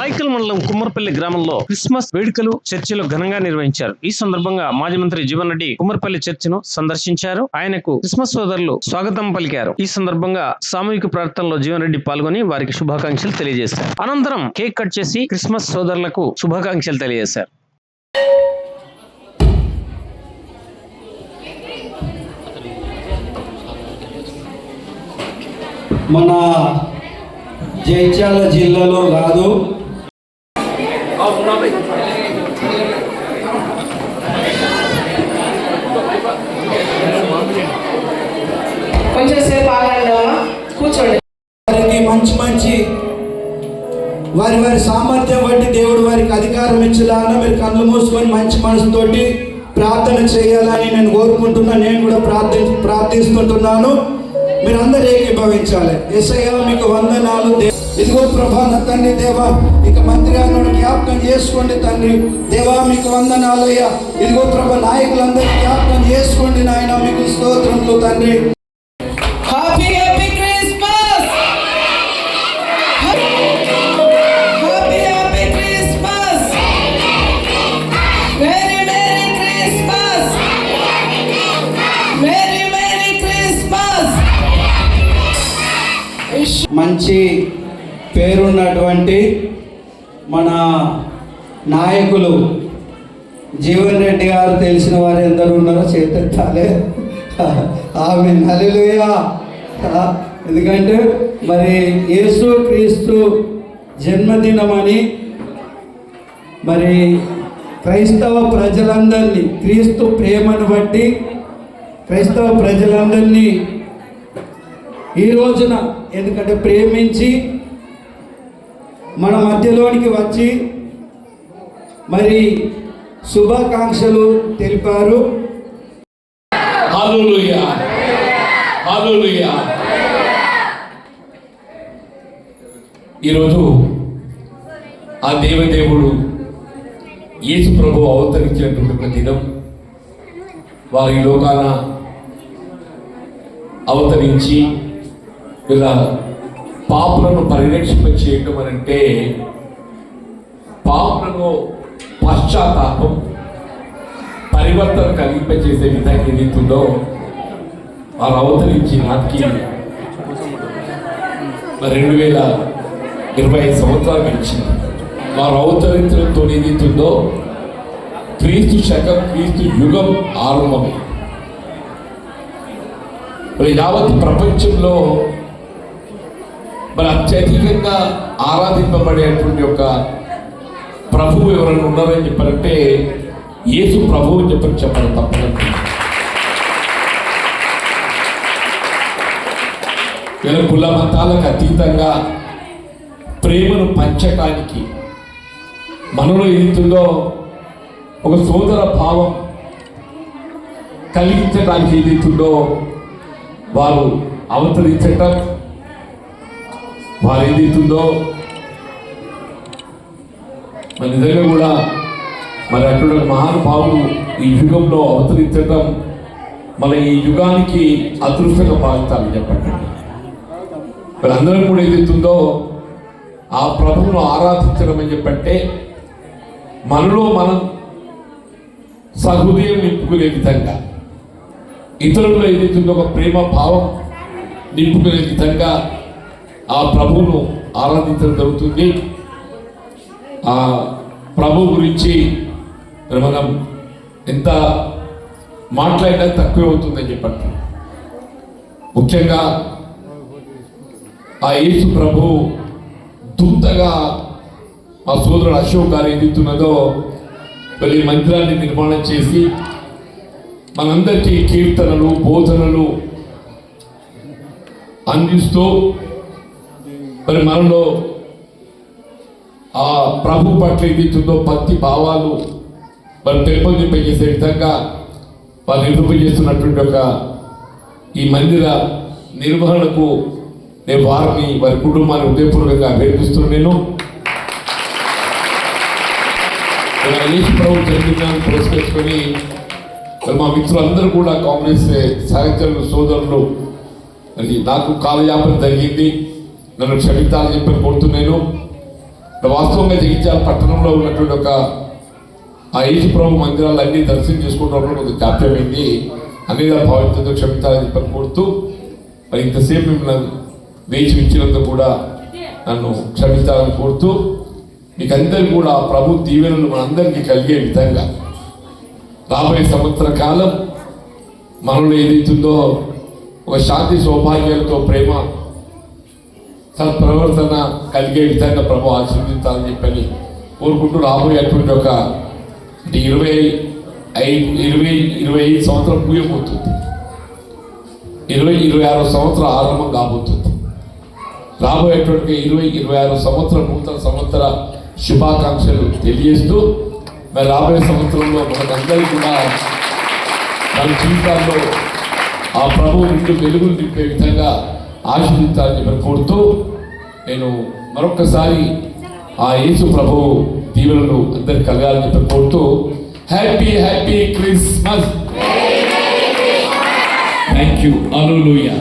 రాయకల్ మండలం కుమ్మర్పల్లి గ్రామంలో క్రిస్మస్ వేడుకలు చర్చిలో ఘనంగా నిర్వహించారు. ఈ సందర్భంగా మాజీ మంత్రి జీవన్ రెడ్డి కుమ్మర్పల్లి చర్చిను సందర్శించారు. ఆయనకు క్రిస్మస్ సోదరులు స్వాగతం పలికారు. ఈ సందర్భంగా సామూహిక ప్రార్థనలో జీవన్ రెడ్డి పాల్గొని వారికి శుభాకాంక్షలు తెలియజేశారు. అనంతరం కేక్ కట్ చేసి క్రిస్మస్ సోదరులకు శుభాకాంక్షలు తెలియజేశారు. మన జైత్యాల జిల్లాలో కాదు మంచి మంచి వారి వారి సామర్థ్యం బట్టి దేవుడు వారికి అధికారం ఇచ్చేలాగా మీరు కళ్ళు మూసుకొని మంచి మనసుతోటి ప్రార్థన చేయాలని నేను కోరుకుంటున్నాను నేను కూడా ప్రార్థి ప్రార్థిస్తుంటున్నాను. మీరందరూ ఏకీభవించాలి. ఎస్ఐగా మీకు వందనాలు. ఇదిగో ప్రభా నా తండ్రి దేవా ఇక మంత్రి గారిని జ్ఞాపకం చేసుకోండి తండ్రి. దేవా మీకు వందనాలయ్యా ఇదిగో ప్రభా నాయకులందరూ జ్ఞాపకం చేసుకోండి నాయన. మీకు స్తోత్రంలో తండ్రి. మంచి పేరున్నటువంటి మన నాయకులు జీవన్ రెడ్డి గారు తెలిసిన వారు ఎందరు ఉన్నారో చేతెత్తాలే ఆమె నలులుయా. ఎందుకంటే మరి యేసు క్రీస్తు జన్మదినమని మరి క్రైస్తవ ప్రజలందరినీ క్రీస్తు ప్రేమను బట్టి క్రైస్తవ ప్రజలందరినీ ఈ రోజున ఎందుకంటే ప్రేమించి మన మధ్యలోనికి వచ్చి మరి శుభాకాంక్షలు తెలిపారు. ఈరోజు ఆ దేవదేవుడు యేసు ప్రభు అవతరించినటువంటి ఒక దినం. వారి లోకాన అవతరించి ఇలా పాపులను పరిరక్షింప చేయటం అని అంటే పాపులను పశ్చాత్తాపం పరివర్తన కలిగింపజేసే విధంగా ఏదైతుందో వారు అవతరించి నాటికి రెండు వేల ఇరవై ఐదు సంవత్సరాలు గడిచింది. వారు అవతరించడంతో ఏదైతుందో క్రీస్తు శకం క్రీస్తు యుగం ఆరంభమైంది. యావత్ ప్రపంచంలో మరి అత్యధికంగా ఆరాధింపబడేటువంటి ఒక ప్రభువు ఎవరైనా ఉన్నారని చెప్పారంటే యేసు ప్రభువు అని చెప్పని చెప్పడం తప్పదండి. ఇలా కుల మతాలకు అతీతంగా ప్రేమను పంచటానికి మనలో ఏదుందో ఒక సోదర భావం కలిగించడానికి ఏదైతుందో వారు అవతరించటం వారు ఏదైతుందో మరి నిజంగా కూడా మరి అటువంటి మహానుభావులు ఈ యుగంలో అవతరించడం మన ఈ యుగానికి అదృష్టంగా భావిస్తామని చెప్పండి. మరి అందరం కూడా ఏదైతుందో ఆ ప్రభువును ఆరాధించడం అని చెప్పంటే మనలో మనం సహృదయం నింపుకునే విధంగా ఇతరుల్లో ఏదైతుందో ఒక ప్రేమ భావం నింపుకునే విధంగా ఆ ప్రభువును ఆరాధించడం జరుగుతుంది. ఆ ప్రభు గురించి మనం ఎంత మాట్లాడినా తక్కువే అవుతుందని చెప్పండి. ముఖ్యంగా ఆ యేసు ప్రభు దూతగా ఆ సోదరుడు అశోక్ గారు ఏదైతున్నదో మరి మందిరాన్ని నిర్మాణం చేసి మనందరికీ కీర్తనలు బోధనలు అందిస్తూ మరి మనలో ఆ ప్రభు పట్ల ఏదైతుందో భక్తి భావాలు మరి పెంపొందింపజేసే విధంగా వారు నిరూపజేస్తున్నటువంటి ఒక ఈ మందిర నిర్వహణకు నేను వారిని వారి కుటుంబాన్ని ఉదయపూర్వకంగా అభ్యర్థిస్తున్నాను నేను. యేసు ప్రభు జన్మదినాన్ని పురస్కరించుకొని మరి మా మిత్రులందరూ కూడా కాంగ్రెస్ సహచరులు సోదరులు మరి నాకు కాలయాపన జరిగింది. నన్ను క్షమించాలని చెప్పి కోరుతున్నాను వాస్తవంగా జగిత్యాల పట్టణంలో ఉన్నటువంటి ఒక ఆ ఏజ్ ప్రభు మందిరాలు అన్ని దర్శనం చేసుకుంటున్నప్పుడు కొంచెం జాప్యమైంది అన్ని భావితంతో క్షమించాలని చెప్పని కోరుతూ మరి ఇంతసేపు మిమ్మల్ని వేచి ఇచ్చినందుకు కూడా నన్ను క్షమించాలని కోరుతూ మీకు అందరికీ కూడా ప్రభు దీవెనలు మనందరికీ కలిగే విధంగా రాబోయే సంవత్సర కాలం మనలో ఏదైతుందో ఒక శాంతి సౌభాగ్యాలతో ప్రేమ సత్ప్రవర్తన కలిగే విధంగా ప్రభు ఆశీర్వదించాలని చెప్పని కోరుకుంటూ రాబోయేటువంటి ఒక అంటే ఇరవై ఐదు ఇరవై ఇరవై ఐదు సంవత్సరం ముగియబోతుంది. ఇరవై ఇరవై ఆరో సంవత్సరం ఆరంభం కాబోతుంది. రాబోయేటువంటి ఇరవై ఇరవై ఆరో సంవత్సరం నూతన సంవత్సర శుభాకాంక్షలు తెలియజేస్తూ మరి రాబోయే సంవత్సరంలో మనకందరికీ కూడా మన జీవితాల్లో ఆ ప్రభు రెండు వెలుగులు నింపే విధంగా ఆశీర్వించాలని చెప్పి కోరుతూ నేను మరొకసారి ఆ యేసు ప్రభువు దీవెనలు అందరికి కలగాలని చెప్పి కోరుతూ happy happy Christmas. Thank you hallelujah